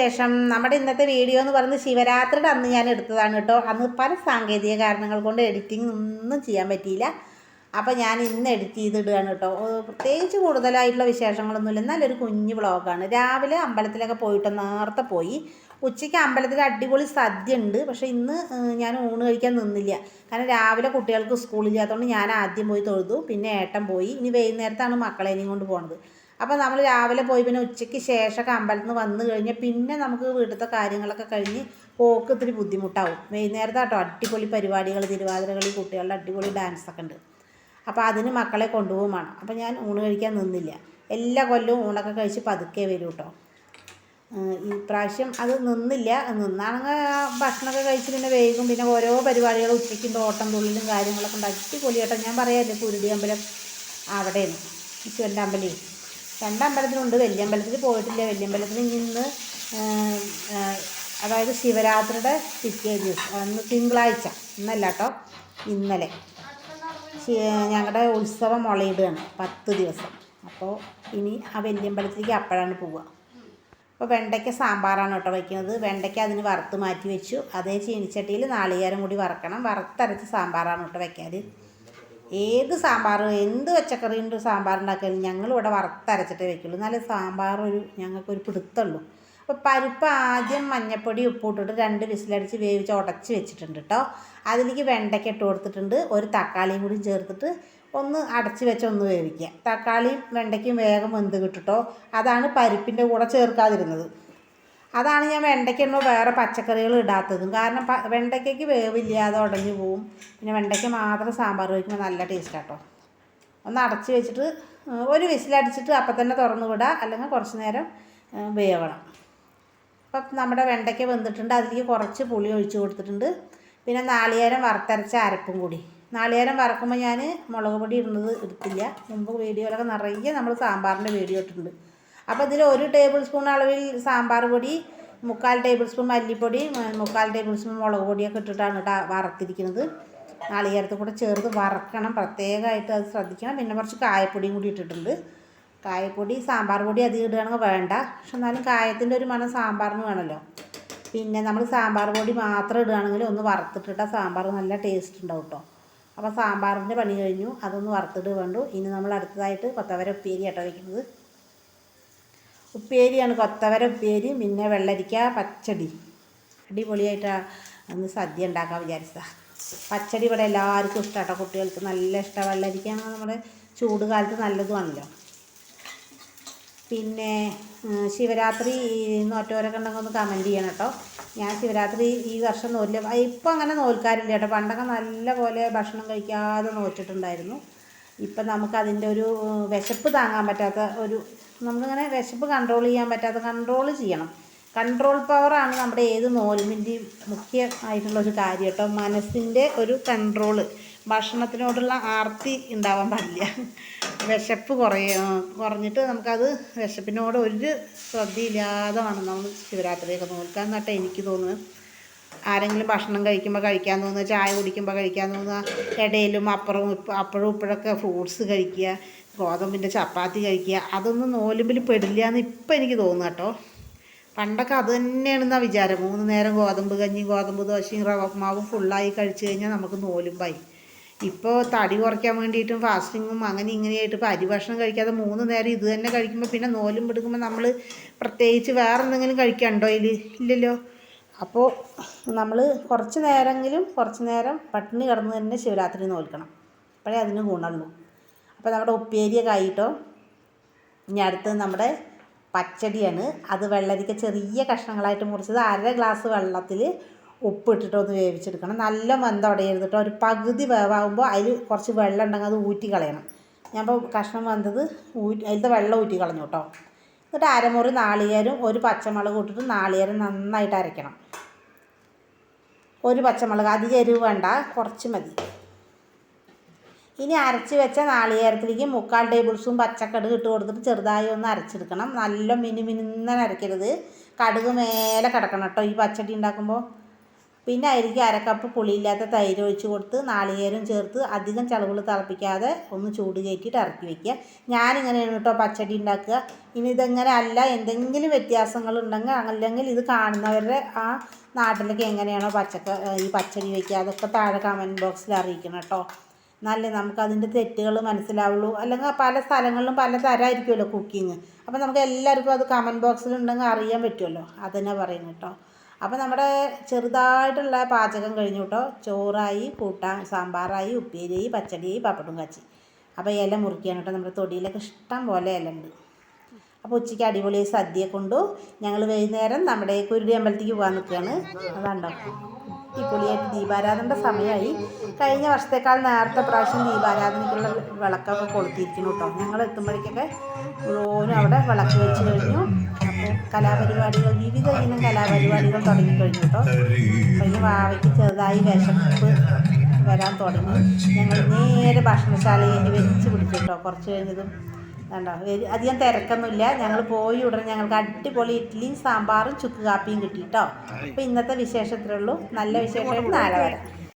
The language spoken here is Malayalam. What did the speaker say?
വിശേഷം നമ്മുടെ ഇന്നത്തെ വീഡിയോ എന്ന് പറയുന്നത് ശിവരാത്രിയുടെ അന്ന് ഞാൻ എടുത്തതാണ് കേട്ടോ. അന്ന് പല സാങ്കേതിക കാരണങ്ങൾ കൊണ്ട് എഡിറ്റിംഗ് ഒന്നും ചെയ്യാൻ പറ്റിയില്ല. അപ്പോൾ ഞാൻ ഇന്ന് എഡിറ്റ് ചെയ്തിടുകയാണ് കേട്ടോ. പ്രത്യേകിച്ച് കൂടുതലായിട്ടുള്ള വിശേഷങ്ങളൊന്നുമില്ല. നല്ലൊരു കുഞ്ഞു വ്ളോഗാണ് രാവിലെ അമ്പലത്തിലൊക്കെ പോയിട്ട് നേരത്തെ പോയി. ഉച്ചയ്ക്ക് അമ്പലത്തിൽ അടിപൊളി സദ്യ ഉണ്ട്. പക്ഷേ ഇന്ന് ഞാൻ ഊണ് കഴിക്കാൻ നിന്നില്ല. കാരണം രാവിലെ കുട്ടികൾക്ക് സ്കൂളില്ലാത്തതുകൊണ്ട് ഞാൻ ആദ്യം പോയി തൊഴുതു. പിന്നെ ഏട്ടൻ പോയി. ഇനി വൈകുന്നേരത്താണ് മക്കളേനെയും കൊണ്ട് പോണത്. അപ്പോൾ നമ്മൾ രാവിലെ പോയി പിന്നെ ഉച്ചയ്ക്ക് ശേഷമൊക്കെ അമ്പലത്തിൽ നിന്ന് വന്നു കഴിഞ്ഞാൽ പിന്നെ നമുക്ക് വീട്ടിലത്തെ കാര്യങ്ങളൊക്കെ കഴിഞ്ഞ് പോക്ക് ഇത്തിരി ബുദ്ധിമുട്ടാവും. വൈകുന്നേരത്തെ കേട്ടോ അടിപൊളി പരിപാടികൾ തിരുവാതിരകളി കുട്ടികളുടെ അടിപൊളി ഡാൻസൊക്കെ ഉണ്ട്. അപ്പോൾ അതിന് മക്കളെ കൊണ്ടുപോകും വേണം. അപ്പോൾ ഞാൻ ഊണ് കഴിക്കാൻ നിന്നില്ല. എല്ലാ കൊല്ലവും ഊണൊക്കെ കഴിച്ച് പതുക്കെ വരും കേട്ടോ ഈ പ്രാവശ്യം അത് നിന്നില്ല. നിന്നാണെങ്കിൽ ഭക്ഷണമൊക്കെ കഴിച്ച് പിന്നെ വേഗം പിന്നെ ഓരോ പരിപാടികൾ ഉച്ചയ്ക്കും തോട്ടം തുള്ളിലും കാര്യങ്ങളൊക്കെ ഉണ്ട്. അടിപൊളിയാട്ടോ. ഞാൻ പറയാമല്ലേ കുരുടി അമ്പലം അവിടെയാണ്. ഈശ്വരന്റെ അമ്പലേ. രണ്ടമ്പലത്തിലുണ്ട് വലിയ അമ്പലത്തിൽ പോയിട്ടില്ല. വലിയ അമ്പലത്തിൽ ഇന്ന് അതായത് ശിവരാത്രിയുടെ പിറ്റേ ദിവസം അന്ന് തിങ്കളാഴ്ച ഇന്നല്ല കേട്ടോ ഇന്നലെ ഞങ്ങളുടെ ഉത്സവം മുളയിടുകയാണ് പത്ത് ദിവസം. അപ്പോൾ ഇനി ആ വലിയമ്പലത്തിലേക്ക് അപ്പോഴാണ് പോവുക. അപ്പോൾ വെണ്ടയ്ക്ക സാമ്പാറാണ് കേട്ടോ വയ്ക്കുന്നത് വെണ്ടയ്ക്ക അതിന് വറുത്ത് മാറ്റി വെച്ചു. അതേ ചീനിച്ചട്ടിയിൽ നാളികേരം കൂടി വറക്കണം. വറുത്തരച്ച് സാമ്പാറാണ് കേട്ടോ വയ്ക്കാൻ ഏത് സാമ്പാർ എന്ത് പച്ചക്കറി ഉണ്ട് സാമ്പാർ ഉണ്ടാക്കിയാലും ഞങ്ങളിവിടെ വറുത്തരച്ചിട്ടേ വെക്കുള്ളൂ. എന്നാലേ സാമ്പാർ ഒരു ഞങ്ങൾക്കൊരു പിടുത്തുള്ളൂ അപ്പോൾ പരിപ്പ് ആദ്യം മഞ്ഞപ്പൊടി ഉപ്പിട്ടിട്ട് രണ്ട് വിസിലടിച്ച് വേവിച്ച് ഉടച്ച് വെച്ചിട്ടുണ്ട് കേട്ടോ. അതിലേക്ക് വെണ്ടയ്ക്ക ഇട്ട് കൊടുത്തിട്ടുണ്ട്. ഒരു തക്കാളിയും കൂടി ചേർത്തിട്ട് ഒന്ന് അടച്ച് വെച്ച് ഒന്ന് വേവിക്കുക. തക്കാളിയും വെണ്ടയ്ക്കും വേഗം വെന്ത് കിട്ടുട്ടോ അതാണ് പരിപ്പിന്റെ കൂടെ ചേർക്കാതിരുന്നത്. അതാണ് ഞാൻ വെണ്ടയ്ക്കുമ്പോൾ വേറെ പച്ചക്കറികൾ ഇടാത്തതും. കാരണം പ വെണ്ടയ്ക്കയ്ക്ക് വേവില്ലാതെ ഉടഞ്ഞു പോവും. പിന്നെ വെണ്ടയ്ക്ക മാത്രം സാമ്പാർ വയ്ക്കുമ്പോൾ നല്ല ടേസ്റ്റ് കേട്ടോ ഒന്ന് അടച്ച് വെച്ചിട്ട് ഒരു വിസിലടിച്ചിട്ട് അപ്പം തന്നെ തുറന്നു വിടുക അല്ലെങ്കിൽ കുറച്ച് നേരം വേവണം. അപ്പം നമ്മുടെ വെണ്ടയ്ക്ക വെന്തിട്ടുണ്ട്. അതിലേക്ക് കുറച്ച് പുളി ഒഴിച്ചു കൊടുത്തിട്ടുണ്ട്. പിന്നെ നാളികേരം വറുത്തരച്ച അരപ്പും കൂടി. നാളികേരം വറക്കുമ്പോൾ ഞാൻ മുളക് പൊടി ഇടുന്നത് എടുത്തില്ല. മുമ്പ് വീഡിയോയിലൊക്കെ നിറയെ നമ്മൾ സാമ്പാറിന്റെ വീഡിയോ ഇട്ടിട്ടുണ്ട്. അപ്പോൾ ഇതിൽ ഒരു ടേബിൾ സ്പൂൺ അളവിൽ സാമ്പാർ പൊടി മുക്കാൽ ടേബിൾ സ്പൂൺ മല്ലിപ്പൊടി മുക്കാൽ ടേബിൾ സ്പൂൺ മുളക് പൊടിയൊക്കെ ഇട്ടിട്ടാണ് കേട്ടോ വറുത്തിരിക്കുന്നത്. നാളികേരത്തിൽ കൂടെ ചേർത്ത് വറക്കണം. പ്രത്യേകമായിട്ട് അത് ശ്രദ്ധിക്കണം. പിന്നെ കുറച്ച് കായപ്പൊടിയും കൂടി ഇട്ടിട്ടുണ്ട്. കായപ്പൊടി സാമ്പാർ പൊടി അധികം ഇടുകയാണെങ്കിൽ വേണ്ട. പക്ഷെ എന്നാലും കായത്തിന്റെ ഒരു മണം സാമ്പാറിന് വേണമല്ലോ. പിന്നെ നമ്മൾ സാമ്പാർ പൊടി മാത്രം ഇടുകയാണെങ്കിൽ ഒന്ന് വറുത്തിട്ടിട്ടാൽ സാമ്പാർ നല്ല ടേസ്റ്റ് ഉണ്ടാവും കേട്ടോ അപ്പോൾ സാമ്പാറിന്റെ പണി കഴിഞ്ഞു. അതൊന്ന് വറുത്തിട്ട് വേണ്ടു ഇനി നമ്മൾ അടുത്തതായിട്ട് കൊത്തവര ഉപ്പേരി ആട്ടോ വയ്ക്കുന്നത് ഉപ്പേരിയാണ്. കൊത്തവര ഉപ്പേരി പിന്നെ വെള്ളരിക്ക പച്ചടി. അടിപൊളിയായിട്ടാണ് അന്ന് സദ്യ ഉണ്ടാക്കാൻ വിചാരിച്ചതാണ് പച്ചടി ഇവിടെ എല്ലാവർക്കും ഇഷ്ടമാട്ടോ കുട്ടികൾക്ക് നല്ല ഇഷ്ടമാണ് വെള്ളരിക്ക നമ്മുടെ ചൂട് കാലത്ത് നല്ലതുമാണല്ലോ പിന്നെ ശിവരാത്രി നോറ്റവരൊക്കെ ഉണ്ടെങ്കിൽ ഒന്ന് കമന്റ് ചെയ്യണം കേട്ടോ. ഞാൻ ശിവരാത്രി ഈ വർഷം നോൽ ഇപ്പം അങ്ങനെ നോൽക്കാറില്ല കേട്ടോ. പണ്ടൊക്കെ നല്ല പോലെ ഭക്ഷണം കഴിക്കാതെ നോറ്റിട്ടുണ്ടായിരുന്നു. ഇപ്പം നമുക്കതിന്റെ ഒരു വിശപ്പ് താങ്ങാൻ പറ്റാത്ത ഒരു നമുക്കിങ്ങനെ വിശപ്പ് കൺട്രോൾ ചെയ്യാൻ പറ്റാതെ കൺട്രോൾ ചെയ്യണം. കൺട്രോൾ പവറാണ് നമ്മുടെ ഏത് നോൽമിന്റെയും മുഖ്യമായിട്ടുള്ള ഒരു കാര്യം കേട്ടോ. മനസ്സിന്റെ ഒരു കൺട്രോൾ ഭക്ഷണത്തിനോടുള്ള ആർത്തി ഉണ്ടാവാൻ പാടില്ല. വിശപ്പ് കുറയ കുറഞ്ഞിട്ട് നമുക്കത് വിശപ്പിനോട് ഒരു ശ്രദ്ധയില്ലാതെ നമ്മൾ ശിവരാത്രിയൊക്കെ നോക്കാൻ എന്നിട്ട് എനിക്ക് തോന്നുന്നത്. ആരെങ്കിലും ഭക്ഷണം കഴിക്കുമ്പോൾ കഴിക്കാൻ തോന്നുക ചായ കുടിക്കുമ്പോൾ കഴിക്കാൻ തോന്നുക ഇടയിലും അപ്പുറവും അപ്പോഴും ഇപ്പോഴൊക്കെ ഫ്രൂട്ട്സ് കഴിക്കുക ഗോതമ്പിന്റെ ചപ്പാത്തി കഴിക്കുക അതൊന്നും നോലുമ്പിൽ പെടില്ല എന്ന് ഇപ്പം എനിക്ക് തോന്നുന്നു കേട്ടോ. പണ്ടൊക്കെ അത് തന്നെയാണെന്നാണ് വിചാരം. മൂന്ന് നേരം ഗോതമ്പ് കഞ്ഞി ഗോതമ്പ് ദോശയും റവ മാവും ഫുള്ളായി കഴിച്ചു കഴിഞ്ഞാൽ നമുക്ക് നോലുമ്പായി. ഇപ്പോൾ തടി കുറയ്ക്കാൻ വേണ്ടിയിട്ടും ഫാസ്റ്റിങ്ങും അങ്ങനെ ഇങ്ങനെയായിട്ട് ഇപ്പോൾ അരി ഭക്ഷണം കഴിക്കാതെ മൂന്ന് നേരം ഇത് തന്നെ കഴിക്കുമ്പോൾ പിന്നെ നോലും എടുക്കുമ്പോൾ നമ്മൾ പ്രത്യേകിച്ച് വേറെ എന്തെങ്കിലും കഴിക്കണ്ടോ ഇതിൽ ഇല്ലല്ലോ. അപ്പോൾ നമ്മൾ കുറച്ച് നേരമെങ്കിലും കുറച്ച് നേരം പട്ടിണി കിടന്ന് തന്നെ ശിവരാത്രി നോൽക്കണം അപ്പോഴേ അതിന് ഗുണമുള്ളൂ. അപ്പോൾ നമ്മുടെ ഉപ്പേരിയൊക്കെ ആയിട്ടോ? ഇനി അടുത്തത് നമ്മുടെ പച്ചടിയാണ്. അത് വെള്ളരിക്ക ചെറിയ കഷ്ണങ്ങളായിട്ട് മുറിച്ചത് അര ഗ്ലാസ് വെള്ളത്തിൽ ഉപ്പിട്ടിട്ടോ ഒന്ന് വേവിച്ചെടുക്കണം. നല്ല വെന്ത ഉടയരുത് ഒരു പകുതി വേവാകുമ്പോൾ അതിൽ കുറച്ച് വെള്ളം ഉണ്ടെങ്കിൽ അത് ഊറ്റി കളയണം. ഞാൻ ഇപ്പോൾ കഷ്ണം വന്നത് ഊറ്റി അതിലത്തെ വെള്ളം ഊറ്റി കളഞ്ഞു കേട്ടോ. എന്നിട്ട് അരമുറി നാളികേരം ഒരു പച്ചമുളക് ഇട്ടിട്ട് നാളികേരം നന്നായിട്ട് അരയ്ക്കണം. ഒരു പച്ചമുളക്. അധികം എരിവ് വേണ്ട. കുറച്ച് മതി. ഇനി അരച്ച് വെച്ച നാളികേരത്തിലേക്ക് മുക്കാൽ ടേബിൾ സ്പൂൺ പച്ചക്കടുക് ഇട്ട് കൊടുത്തിട്ട് ചെറുതായി ഒന്ന് അരച്ചെടുക്കണം. നല്ല മിനുമിനുന്നനെ അരക്കരുത് കടുക് മേലെ കിടക്കണം കേട്ടോ. ഈ പച്ചടി ഉണ്ടാക്കുമ്പോൾ പിന്നെ അതിലേക്ക് അരക്കപ്പ് പുളിയില്ലാത്ത തൈര് ഒഴിച്ച് കൊടുത്ത് നാളികേരം ചേർത്ത് അധികം ചളവുകൾ തിളപ്പിക്കാതെ ഒന്ന് ചൂട് കയറ്റിയിട്ട് ഇറക്കി വെക്കുക. ഞാനിങ്ങനെയാണ് കേട്ടോ പച്ചടി ഉണ്ടാക്കുക. ഇനി ഇതെങ്ങനെ അല്ല എന്തെങ്കിലും വ്യത്യാസങ്ങൾ ഉണ്ടെങ്കിൽ അല്ലെങ്കിൽ ഇത് കാണുന്നവരുടെ ആ നാട്ടിലൊക്കെ എങ്ങനെയാണോ പച്ചക്ക ഈ പച്ചടി വയ്ക്കുക. അതൊക്കെ താഴെ കമന്റ് ബോക്സിൽ അറിയിക്കണം കേട്ടോ. നല്ല നമുക്ക് അതിന്റെ തെറ്റുകൾ മനസ്സിലാവുള്ളൂ. അല്ലെങ്കിൽ പല സ്ഥലങ്ങളിലും പല തരമായിരിക്കുമല്ലോ കുക്കിങ് അപ്പോൾ നമുക്ക് എല്ലാവർക്കും അത് കമന്റ് ബോക്സിലുണ്ടെങ്കിൽ അറിയാൻ പറ്റുമല്ലോ. അതന്നെ പറയുന്നു കേട്ടോ. അപ്പോൾ നമ്മുടെ ചെറുതായിട്ടുള്ള പാചകം കഴിഞ്ഞു കേട്ടോ. ചോറായി കൂട്ടാൻ സാമ്പാറായി ഉപ്പേരി പച്ചടിയായി പപ്പടും കാച്ചി. അപ്പോൾ ഇല മുറിക്കുകയാണ് കേട്ടോ. നമ്മുടെ തൊടിയിലൊക്കെ ഇഷ്ടം പോലെ ഇല ഉണ്ട്. അപ്പോൾ ഉച്ചയ്ക്ക് അടിപൊളി സദ്യ കൊണ്ടു ഞങ്ങൾ വൈകുന്നേരം നമ്മുടെ കുരുടി അമ്പലത്തേക്ക് പോകാൻ നിൽക്കുകയാണ്. അതാണ്ടോ? അടിപൊളിയായിട്ട് ദീപാരാധനയുടെ സമയമായി. കഴിഞ്ഞ വർഷത്തേക്കാൾ നേരത്തെ പ്രാവശ്യം ദീപാരാധനയ്ക്കുള്ള വിളക്കൊക്കെ കൊളുത്തിയിരിക്കുന്നു കേട്ടോ. ഞങ്ങൾ എത്തുമ്പോഴേക്കൊക്കെ മുഴുവനും അവിടെ വിളക്ക് വെച്ച് കഴിഞ്ഞു. കലാപരിപാടികൾ വിവിധ ഇനം കലാപരിപാടികൾ തുടങ്ങിക്കഴിഞ്ഞു കേട്ടോ. ഈ വാവയ്ക്ക് ചെറുതായി വിശപ്പ് വരാൻ തുടങ്ങി. ഞങ്ങൾ നേരെ ഭക്ഷണശാലയിൽ വെച്ച് പിടിച്ചു കേട്ടോ. കുറച്ച് കഴിഞ്ഞതും കണ്ടോ അധികം തിരക്കൊന്നുമില്ല. ഞങ്ങൾ പോയി ഉടനെ ഞങ്ങൾക്ക് അടിപൊളി ഇഡ്ഡലിയും സാമ്പാറും ചുക്ക് കാപ്പിയും കിട്ടി കേട്ടോ. അപ്പോൾ ഇന്നത്തെ വിശേഷത്തിലുള്ളൂ നല്ല വിശേഷം നാളെ വരാം.